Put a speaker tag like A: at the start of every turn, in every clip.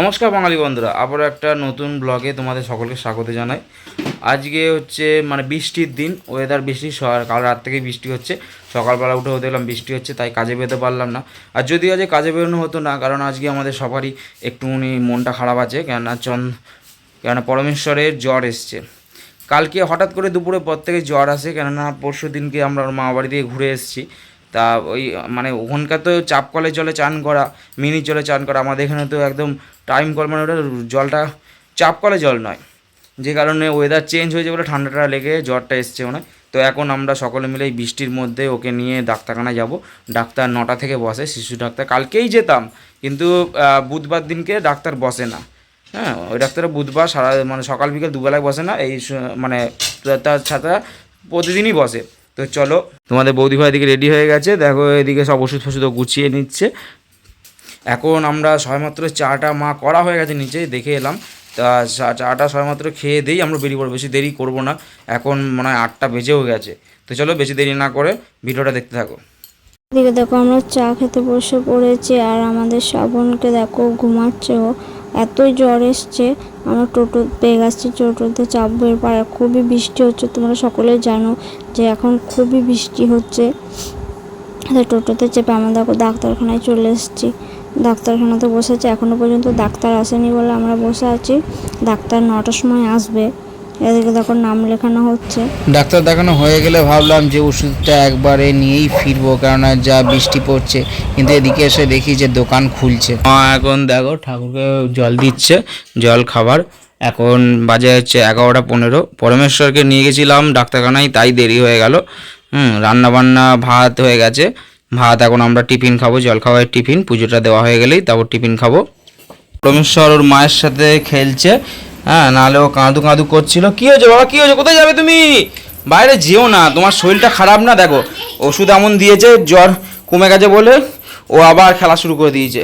A: নমস্কার বাঙালি বন্ধুরা, আবারও একটা নতুন ব্লগে তোমাদের সকলকে স্বাগত জানাই। আজকে হচ্ছে মানে বৃষ্টির দিন ওয়েদার বৃষ্টি কাল রাত থেকেই বৃষ্টি হচ্ছে। সকালবেলা উঠে দেখলাম বৃষ্টি হচ্ছে, তাই কাজে বেরোতে পারলাম না। আর যদিও আজকে কাজে বেরোনো হতো না, কারণ আজকে আমাদের সবারই একটুখানি মনটা খারাপ আছে, কেননা চন কেননা পরমেশ্বরের জ্বর এসছে। কালকে হঠাৎ করে দুপুরে পর থেকে জ্বর আসে, কেননা পরশু দিনকে আমরা মা বাড়ি থেকে ঘুরে এসেছি। তা ওই মানে ওখানকার তো চাপ কলে জলে চান করা, মিনি জলে চান করা, আমাদের এখানে তো একদম টাইম কল মানে ওটা জলটা চাপ কলে জল নয়। যে কারণে ওয়েদার চেঞ্জ হয়েছে বলে ঠান্ডাটা লেগে জ্বরটা এসছে মনে। তো এখন আমরা সকলে মিলে বৃষ্টির মধ্যে ওকে নিয়ে ডাক্তারখানায় যাব। ডাক্তার নটা থেকে বসে, শিশু ডাক্তার, কালকেই যেতাম, কিন্তু বুধবার দিনকে ডাক্তার বসে না। হ্যাঁ ওই ডাক্তার বুধবার সারা মানে সকাল বিকেল দুবেলায় বসে না, এই মানে তার ছাত্রা প্রতিদিনই বসে। তো চলো, তোমাদের বৌদি ভাই এদিকে রেডি হয়ে গেছে। দেখো এদিকে সব ওষুধ ফষুধও গুছিয়ে নিচ্ছে। এখন আমরা সবেমাত্র চাটা মা করা হয়ে গেছে নিচে, দেখে এলাম। তা চাটা সবেমাত্র খেয়ে দিই, আমরা বেরিয়ে পড়ব, বেশি দেরি করব না। এখন মনে হয় আটটা বেজেও গেছে। তো চলো, বেশি দেরি না করে ভিডিওটা দেখতে থাকো।
B: এদিকে দেখো আমরা চা খেতে বসে পড়েছি, আর আমাদের শ্রাবণকে দেখো ঘুমাচ্ছে ও। এতই জ্বর এসছে আমরা টোটো পেয়ে গেছি, টোটোতে চাপবো এরপর। খুবই বৃষ্টি হচ্ছে, তোমরা সকলে জানো যে এখন খুবই বৃষ্টি হচ্ছে। টোটোতে চেপে আমরা ডাক্তারখানায় চলে এসেছি। ডাক্তারখানাতে বসেছে এখনও পর্যন্ত ডাক্তার আসেনি বলে আমরা বসে আছি। ডাক্তার নটার সময় আসবে। এদিকে দেখো নাম লেখানো হচ্ছে।
C: ডাক্তার দেখানো হয়ে গেলে ভাবলাম যে ওষুধটা একবারে নিয়েই ফিরবো কেননা যা বৃষ্টি পড়ছে। কিন্তু এদিকে এসে দেখি যে দোকান খুলছে।
A: মা এখন দেখো ঠাকুরকে জল দিচ্ছে জল খাবার। এখন বাজে হচ্ছে এগারোটা পনেরো। পরমেশ্বরকে নিয়ে গেছিলাম ডাক্তারখানায় তাই দেরি হয়ে গেল। হুম রান্না বান্না ভাত হয়ে গেছে। ভাত এখন আমরা টিফিন খাব জল খাওয়ার টিফিন। পুজোটা দেওয়া হয়ে গেলেই তারপর টিফিন খাব। পরমেশ্বর ওর মায়ের সাথে খেলছে। হ্যাঁ নাহলে ও কাঁদু কাঁদু করছিল। কি হয়েছে বাবা? কি হয়েছে? কোথায় যাবে তুমি? বাইরে যেও না, তোমার শরীরটা খারাপ না? দেখো, ওষুধ এমন দিয়েছে, জ্বর কমে গেছে বলে ও আবার খেলা শুরু করে দিয়েছে।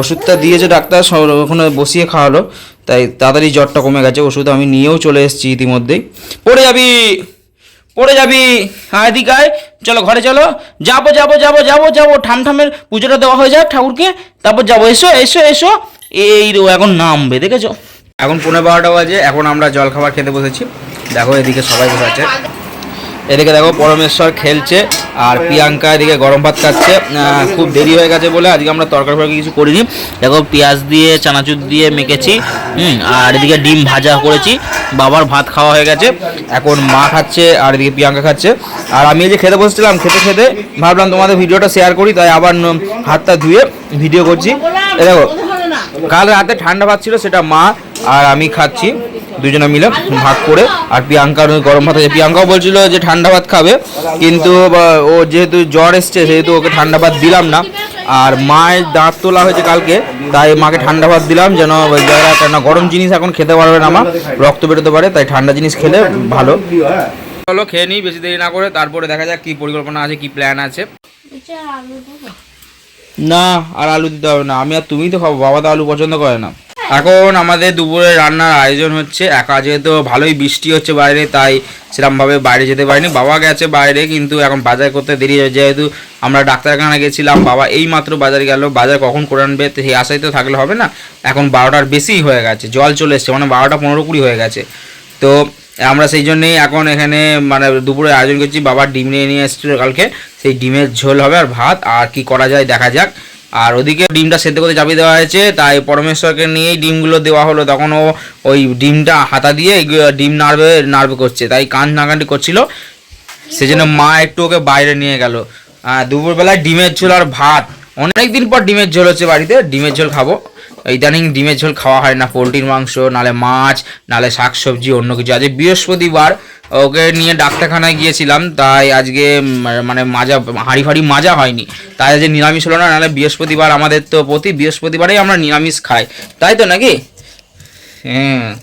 A: ওষুধটা দিয়েছে, ডাক্তার ওখানে বসিয়ে খাওয়ালো, তাই তাড়াতাড়ি জ্বরটা কমে গেছে। ওষুধ আমি নিয়েও চলে এসেছি ইতিমধ্যেই। পড়ে যাবি পড়ে যাবি। হ্যাঁ এদিকে চলো, ঘরে চলো। যাব যাব যাব যাব যাব। ঠামঠামের পুজোটা দেওয়া হয়ে যায় ঠাকুরকে। তারপর যাব, এসো এসো এসো। এই এখন নামবে, দেখেছ? এখন পনেরো বারোটা বাজে, এখন আমরা জল খাবার খেতে বসেছি। দেখো, এদিকে সবাই বসে আছে। এদিকে দেখো, পরমেশ্বর খেলছে, আর প্রিয়াঙ্কা এদিকে গরম ভাত খাচ্ছে। খুব দেরি হয়ে গেছে বলে আজকে আমরা তরকারি ফরকারি কিছু করিনি। দেখো, পেঁয়াজ দিয়ে, চানাচুর দিয়ে মেখেছি, হুম, আর এদিকে ডিম ভাজা করেছি। বাবার ভাত খাওয়া হয়ে গেছে। এখন মা খাচ্ছে, আর এদিকে প্রিয়াঙ্কা খাচ্ছে। আর আমি যে খেতে বসেছিলাম, খেতে খেতে ভাবলাম তোমাদের ভিডিওটা শেয়ার করি, তাই আবার হাতটা ধুয়ে ভিডিও করছি। দেখো, কাল রাতে ঠান্ডা ভাত ছিল, সেটা মা আর আমি খাচ্ছি দুজনে মিলে ভাগ করে। আর প্রিয়াঙ্কার গরম ভাত আছে। প্রিয়াঙ্কাও বলছিল যে ঠান্ডা ভাত খাবে কিন্তু ও যেহেতু জ্বর এসছে সেহেতু ওকে ঠান্ডা ভাত দিলাম না। আর মায়ের দাঁত তোলা হয়েছে কালকে তাই মাকে ঠান্ডা ভাত দিলাম যেন জায়গাটা গরম জিনিস এখন খেতে পারবে না মা। রক্ত বেরোতে পারে তাই ঠান্ডা জিনিস খেলে ভালো। চলো খেয়ে নিই বেশি দেরি না করে তারপরে দেখা যাক কি পরিকল্পনা আছে কি প্ল্যান আছে। না আর আলু দিতে হবে না। আমি আর তুমি তো খাব বাবা তো আলু পছন্দ করে না। এখন আমাদের দুপুরে রান্নার আয়োজন হচ্ছে, একা যেহেতু ভালোই বৃষ্টি হচ্ছে বাইরে, তাই সেরকমভাবে বাইরে যেতে পারিনি। বাবা গেছে বাইরে, কিন্তু এখন বাজার করতে দেরি হয়ে যেহেতু আমরা ডাক্তারখানা গেছিলাম, বাবা এই মাত্র বাজারে গেল। বাজার কখন করে আনবে সেই আশায় তো থাকলে হবে না। এখন বারোটার বেশি হয়ে গেছে, জল চলে এসছে মানে বারোটা পনেরো কুড়ি হয়ে গেছে। তো আমরা সেই জন্যেই এখন এখানে মানে দুপুরে আয়োজন করছি বাবার ডিম নিয়ে নিয়ে এসেছিল কালকে, সেই ডিমের ঝোল হবে আর ভাত, আর কি করা যায় দেখা যাক। আর ওদিকে ডিমটা সেদ্ধ করতে চাপিয়ে দেওয়া হয়েছে, তাই পরমেশ্বরকে নিয়েই ডিমগুলো দেওয়া হলো। তখন ও ওই ডিমটা হাতা দিয়ে ডিম নাড়বে নাড়বে করছে, তাই কান নাগান্টি করছিল। সেজন্য মা একটু ওকে বাইরে নিয়ে গেল। দুপুরবেলায় ডিমের ঝোল আর ভাত। অনেক দিন পর ডিমের ঝোল হচ্ছে বাড়িতে, ডিমের ঝোল খাব। ইদানিং ডিমের ঝোল খাওয়া হয় না, পোলট্রির মাংস, নালে মাছ, নালে শাক সবজি অন্য কিছু। আজকে বৃহস্পতিবার ওকে নিয়ে ডাক্তারখানায় গিয়েছিলাম, তাই আজকে মানে মাজা, হাঁড়ি ফাড়ি মাজা হয়নি। তাই আজকে নিরামিষ হলো না, নাহলে বৃহস্পতিবার আমাদের তো প্রতি, বৃহস্পতিবারেই আমরা নিরামিষ খাই। তাই তো নাকি? হ্যাঁ।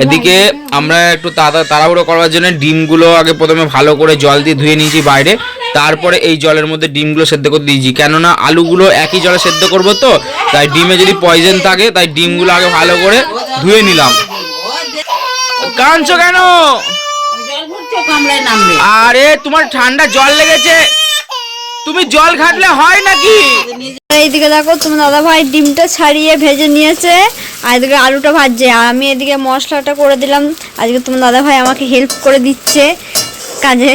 A: এদিকে আমরা একটু তাড়া- তাড়াহুড়ো করার জন্য ডিমগুলো আগে প্রথমে ভালো করে জল দিয়ে ধুয়ে নিয়েছি বাইরে। তারপরে এই জলের মধ্যে ডিমগুলো সেদ্ধ করে দিয়েছি। কেননা আলুগুলো একই জলে সেদ্ধ করব তো, তাই ডিমে যদি পয়জন থাকে, তাই ডিমগুলো আগে ভালো করে ধুয়ে নিলাম। কাঁদছো কেন? আরে তোমার ঠান্ডা জল লেগেছে। তুমি জল ঘাটলে হয় নাকি?
B: এইদিকে দেখো তোমার দাদা ভাই ডিমটা ছাড়িয়ে ভেজে নিয়েছে। আর এদিকে আলুটা ভাজছে। আর আমি এদিকে মশলাটা করে দিলাম। আজকে তোমার দাদা ভাই আমাকে হেল্প করে দিচ্ছে কাজে।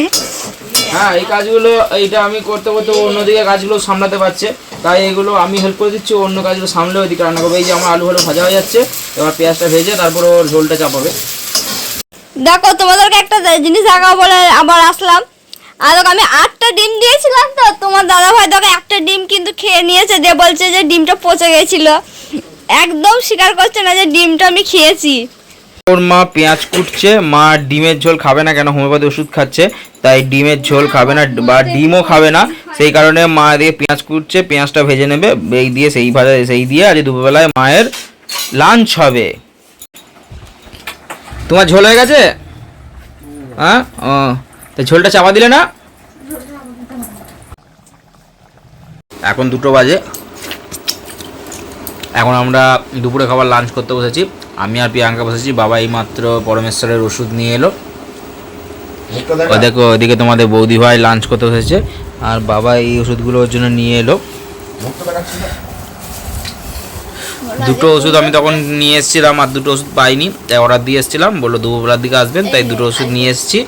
A: হ্যাঁ এই কাজগুলো এইটা আমি করতে করতে ও অন্যদিকে কাজগুলো সামলাতে পারছে। তাই এগুলো আমি হেল্প করে দিচ্ছি অন্য কাজগুলো সামলে ওইদিকে রান্না করবে। এই যে আমার আলু হলো ভাজা হয়ে যাচ্ছে এবার পেঁয়াজটা ভেজে তারপর ওর ঝোলটা চাপাবে।
B: দেখো, তোমাদেরকে একটা জিনিস দেখাবো বলে আবার আসলাম। আর আমি আটটা ডিম দিয়েছিলাম তো, তোমার দাদা ভাই দেখো, একটা ডিম কিন্তু খেয়ে নিয়েছে, দিয়ে বলছে যে ডিমটা পচে গেছিল। একদম স্বীকার করছে না যে ডিমটা আমি খেয়েছি।
A: ওর মা পেঁয়াজ কুটছে, মা ডিমের ঝোল খাবে না কেন, হোমিওপ্যাথি ওষুধ খাচ্ছে, তাই ডিমের ঝোল খাবে না, বা ডিমও খাবে না, সেই কারণে মা দিয়ে পেঁয়াজ কুটছে, পেঁয়াজটা ভেজে নেবে, এই দিয়ে সেই ভাজা, সেই দিয়ে আজ দুপুরবেলায় মায়ের লাঞ্চ হবে। তোমার ঝোল হয়ে গেছে? হ্যাঁ? ও তা ঝোলটা চাপা দিলে না? এখন দুটো বাজে। এখন আমরা দুপুরে খাবার লাঞ্চ করতে বসেছি। আমি আর প্রিয়াঙ্কা বসেছি। বাবা এই মাত্র পরমেশ্বরের ওষুধ নিয়ে এলো। ও দেখো ওদিকে তোমাদের বৌদি ভাই লাঞ্চ করতে বসেছে। আর বাবা এই ওষুধগুলো ওর জন্য নিয়ে এলো। দুটো ওষুধ আমি তখন নিয়ে এসেছিলাম আর দুটো ওষুধ পাইনি। তাই অর্ডার দিয়ে এসেছিলাম বলল দুপুরবেলার দিকে আসবেন তাই দুটো ওষুধ নিয়ে এসেছি।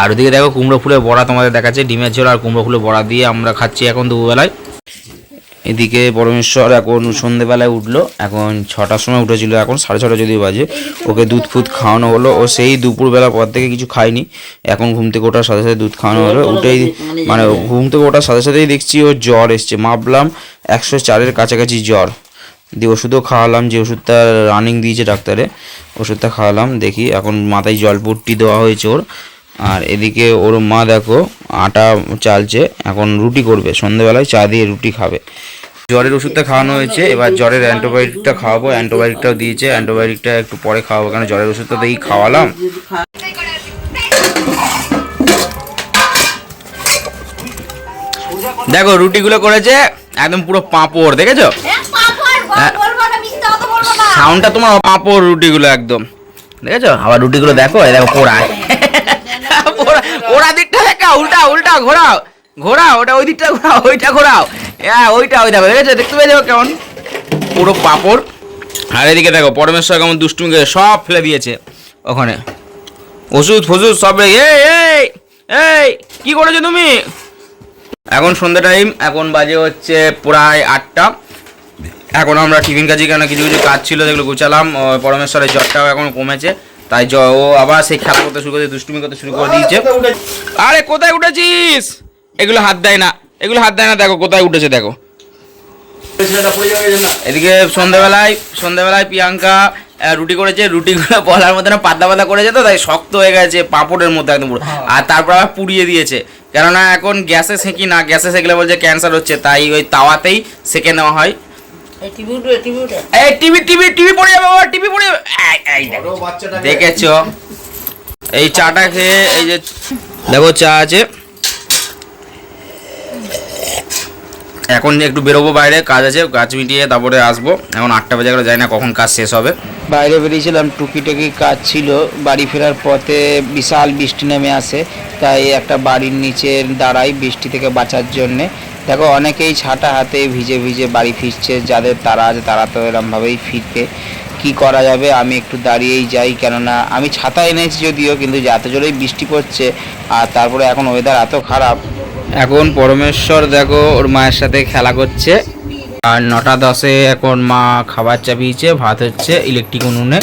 A: আর ওদিকে দেখো কুমড়ো ফুলের বড়া তোমাদের দেখাচ্ছে ডিমের ঝোল আর কুমড়ো ফুলের বড়া দিয়ে আমরা খাচ্ছি এখন দুপুরবেলায়। এদিকে পরমেশ্বর এখন সন্ধেবেলায় উঠল এখন ছটার সময় উঠেছিল এখন সাড়ে ছটা যদি বাজে। ওকে দুধ ফুধ খাওয়ানো হলো ও সেই দুপুরবেলা পর থেকে কিছু খায়নি। এখন ঘুম থেকে ওঠার সাথে সাথে দুধ খাওয়ানো হলো উঠেই মানে ঘুম থেকে ওঠার সাথে সাথেই দেখছি ওর জ্বর এসছে। মাপলাম একশো চারের কাছাকাছি জ্বর। দিয়ে ওষুধও খাওয়ালাম, যে ওষুধটা রানিং দিয়েছে ডাক্তারে, ওষুধটা খাওয়ালাম, দেখি এখন মাথায় জল পট্টি দেওয়া হয়েছে ওর। আর এদিকে ওর মা দেখো, আটা চালছে, এখন রুটি করবে, সন্ধেবেলায় চা দিয়ে রুটি খাবে। জ্বরের ওষুধটা খাওয়ানো হয়েছে, এবার জ্বরের অ্যান্টিবায়োটিকটা খাওয়াবো অ্যান্টিবায়োটিকটাও দিয়েছে অ্যান্টিবায়োটিকটা একটু পরে খাওয়াবো কারণ জ্বরের ওষুধটা তো এই খাওয়ালাম। দেখো, রুটিগুলো করেছে, একদম পুরো পাঁপড়, দেখেছ? হ্যাঁ। সাউন্ডটা তোমার পাঁপড় রুটিগুলো একদম। দেখেছ? আবার রুটিগুলো দেখো দেখো পোড়ায় পোড়া- পোড়া দিকটা দেখা, উল্টা উল্টা ঘোরাও। ঘোরাও, ওটা ওই দিকটা ঘোরাও, ওইটা ঘোরাও। হ্যাঁ ওইটা ওই দেখো দেখেছ? দেখতে পেয়ে কেমন? পুরো পাঁপড়। আর এদিকে দেখো, পরমেশ্বর কেমন দুষ্টুমি করে সব ফেলে দিয়েছে ওখানে। ওষুধ ফষুধ সব রেখে- এই এই কি করেছ তুমি? এখন সন্ধ্যা টাইম এখন বাজে হচ্ছে প্রায় আটটা। এখন আমরা টিফিন কাজে কেন কিছু কিছু কাজ ছিল যেগুলো গুছালাম। পরমেশ্বরের জ্বরটাও এখন কমেছে। তাই জ ও আবার সেই খেলা করতে শুরু করে দুষ্টুমি করতে শুরু করে দিয়েছে। আরে কোথায় উঠেছিস? এগুলো হাত দেয় না এগুলো হাত দেয় না দেখো কোথায় উঠেছে দেখো। এদিকে সন্ধ্যাবেলায় সন্ধ্যাবেলায় প্রিয়াঙ্কা রুটি করেছে রুটিগুলো বলার মধ্যে না পাতলা পাতলা করেছে তো তাই শক্ত হয়ে গেছে পাঁপড়ের মধ্যে একদম পুরো। আর তারপর আবার পুড়িয়ে দিয়েছে। কেননা এখন গ্যাসে সেঁকি না গ্যাসে সেঁকলে বলছে ক্যান্সার হচ্ছে তাই ওই তাওয়াতেই সেঁকে নেওয়া হয়। দেখেছ? এই চাটা খেয়ে এই যে দেখো চা আছে। এখন একটু বেরোবো বাইরে, কাজ আছে কাজ মিটিয়ে তারপরে আসব। এখন আটটা বাজে গেলে যাই না কখন কাজ শেষ হবে।
C: বাইরে বেরিয়েছিলাম, টুকিটাকি কাজ ছিল। বাড়ি ফেরার পথে বিশাল বৃষ্টি নেমে আসে, তাই একটা বাড়ির নিচে দাঁড়াই বৃষ্টি থেকে বাঁচার জন্যে। দেখো, অনেকেই ছাটা হাতে ভিজে ভিজে বাড়ি ফিরছে, যাদের তারা আছে, তারা তো এরমভাবেই ফিরবে। কি করা যাবে? আমি একটু দাঁড়িয়েই যাই, কেননা আমি ছাতা এনেছি যদিও, কিন্তু এত জোরেই বৃষ্টি পড়ছে, আর তারপরে এখন ওয়েদার এত খারাপ।
A: এখন পরমেশ্বর দেখো, ওর মায়ের সাথে খেলা করছে। আর নটা দশে এখন মা খাবার চাপিয়েছে, ভাত হচ্ছে ইলেকট্রিক উনুনে।